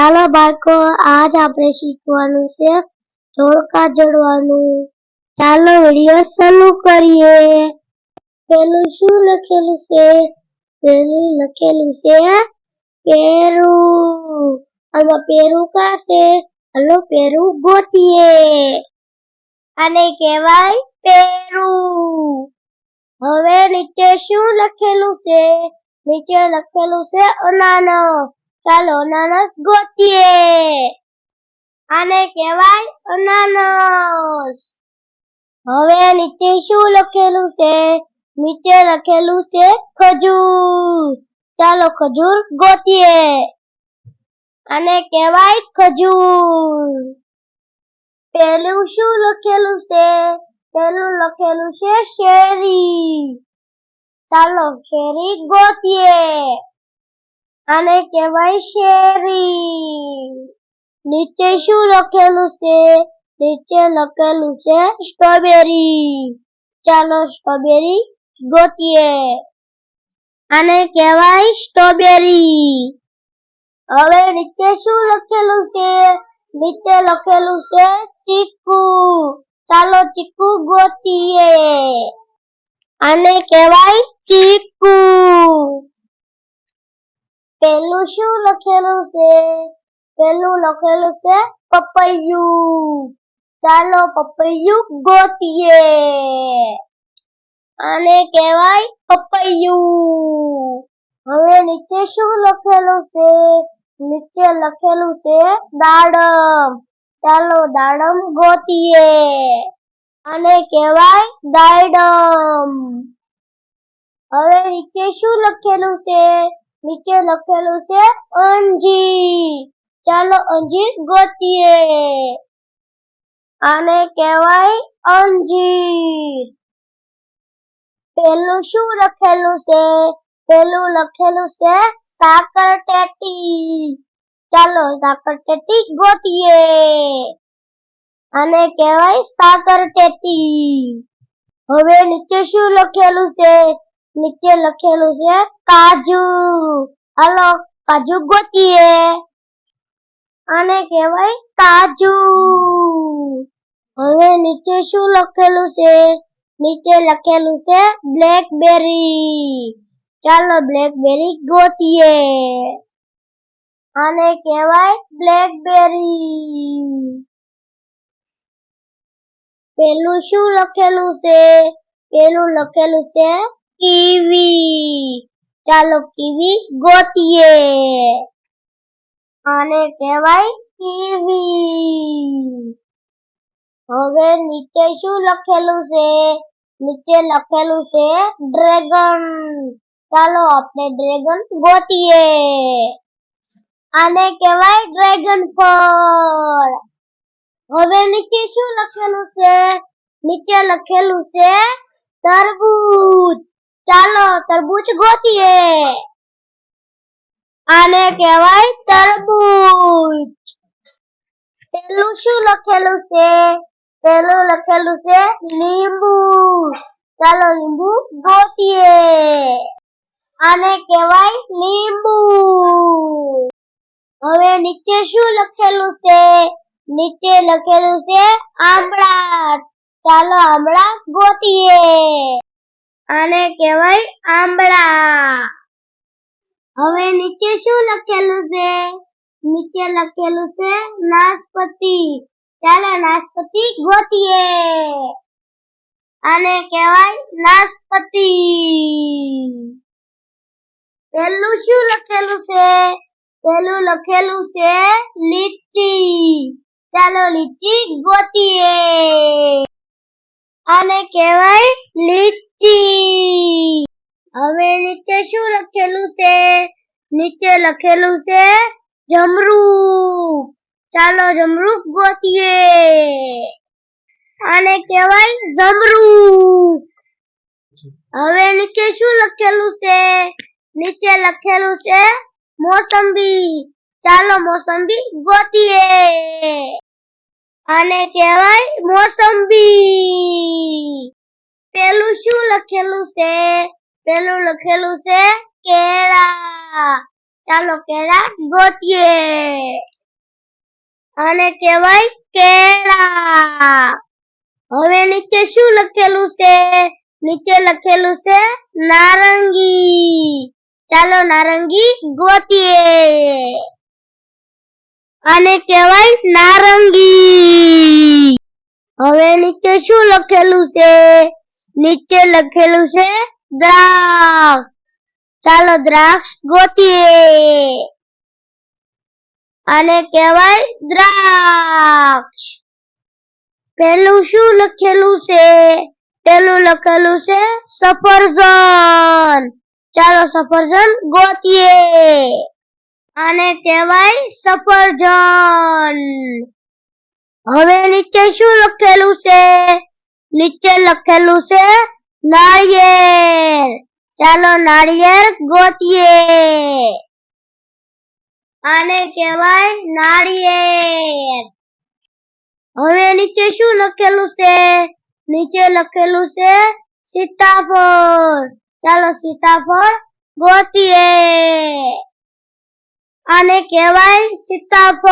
ચાલો બાળકો, આજ આપણે શીખવાનું છે જોડકા જોડવાનું. ચાલો વીડિયો શરૂ કરીએ. પેલું શું લખેલું છે? પેલું લખેલું છે પેરું. આમાં પેરું કા છે? હલો, પેરું ગોતીએ. આને કહેવાય પેરું. હવે નીચે શું લખેલું છે? નીચે લખેલું છે અનાનસ ચાલો અનાનસ ગોતીએ. આને કહેવાય અનાનસ. હવે નીચે શું લખેલું છે? નીચે લખેલું છે ખજૂર. ચાલો ખજૂર ગોતીએ. આને કહેવાય ખજૂર. પેલું શું લખેલું છે? પેલું લખેલું છે શેરી. ચાલો શેરી ગોતીએ. આને કહેવાય શેરી. નીચે શું લખેલું છે? નીચે લખેલું છે સ્ટ્રોબેરી. ચાલો સ્ટ્રોબેરી ગોતીએ. આને કહેવાય સ્ટ્રોબેરી. હવે નીચે શું લખેલું છે? નીચે લખેલું છે ચીકુ. ચાલો ચીકુ ગોતીએ. આને કહેવાય ચીકુ. પેલું શું લખેલું છે? પેલું લખેલું છે પપૈયું. ચાલો પપૈયું ગોતીએ. આને કહેવાય પપૈયું. હવે નીચે શું લખેલું છે? નીચે લખેલું છે દાડમ. ચાલો દાડમ ગોતીએ. આને કહેવાય દાડમ હવે નીચે શું લખેલું છે? નીચે લખેલું છે અંજીર. ચાલો અંજીર ગોતીએ. આને કહેવાય અંજીર. પેલું શું લખેલું છે? પેલું લખેલું છે સાકર ટેટી. ચાલો સાકર ટેટી ગોતીએ. આને કહેવાય સાકર ટેટી. હવે નીચે શું લખેલું છે? નીચે લખેલું છે, કાજુ. હાલો, કાજુ ગોતીએ. આને કહેવાય કાજુ. હવે નીચે શું લખેલું છે? નીચે લખેલું છે બ્લેકબેરી. ચાલો બ્લેકબેરી ગોતીએ. આને કહેવાય બ્લેકબેરી. પેલું શું લખેલું છે? પેલું લખેલું છે કીવી. ચાલો કીવી ગોતીએ. આને કહેવાય કીવી. હવે નીચે શું લખેલું છે? નીચે લખેલું છે ડ્રેગન. ચાલો આપણે ડ્રેગન ગોતીએ. આને કહેવાય ડ્રેગન ફળ. હવે નીચે શું લખેલું છે? નીચે લખેલું છે તરબૂચ ગોતીએ. આને કહેવાય તરબૂચ. પેલું શું લખેલું છે? પેલું લખેલું છે લીંબુ. ચાલો લીંબુ ગોતીએ. આને કહેવાય લીંબુ. હવે નીચે શું લખેલું છે? નીચે લખેલું છે આંબળા ચાલો આંબળા ગોતીએ. આને કહેવાય આંબળા. હવે નીચે શું લખેલું છે? નીચે લખેલું છે નાશપતિ. ચાલો નાશપતિ ગોતીએ. આને કહેવાય નાશપતિ. પેલું શું લખેલું છે? પેલું લખેલું છે લીચી. ચાલો લીચી ગોતીએ. આને કહેવાય લીચી. હવે નીચે શું લખેલું છે? નીચે લખેલું છે જમરૂ ચાલો જમરૂ ગોતીએ. આને કહેવાય જમરૂ હવે નીચે શું લખેલું છે? નીચે લખેલું છે મોસંબી. ચાલો મોસંબી ગોતીએ. આને કહેવાય મોસંબી. પેલું શું લખેલું છે? પેલું લખેલું છે કેળા. ચાલો કેળા ગોતીએ. આને કહેવાય કેળા. હવે નીચે શું લખેલું છે? નીચે લખેલું છે નારંગી. ચાલો નારંગી ગોતીએ. આને કહેવાય નારંગી. હવે નીચે શું લખેલું છે? નીચે લખેલું છે દ્રાક્ષ. ચાલો દ્રાક્ષ ગોતીએ. આને કહેવાય દ્રાક્ષ. પેલું શું લખેલું છે? પેલું લખેલું છે સફરજન. ચાલો સફરજન ગોતીએ. આને કહેવાય સફરજન. હવે નીચે શું લખેલું છે? નીચે લખેલું છે નાળિયેર. ચાલો નાળિયેર ગોતીએ. આને કહેવાય નાળિયેર. હવે નીચે શું લખેલું છે? નીચે લખેલું છે સીતાફળ. ચાલો સીતાફળ ગોતીએ. આને કહેવાય સીતાફળ.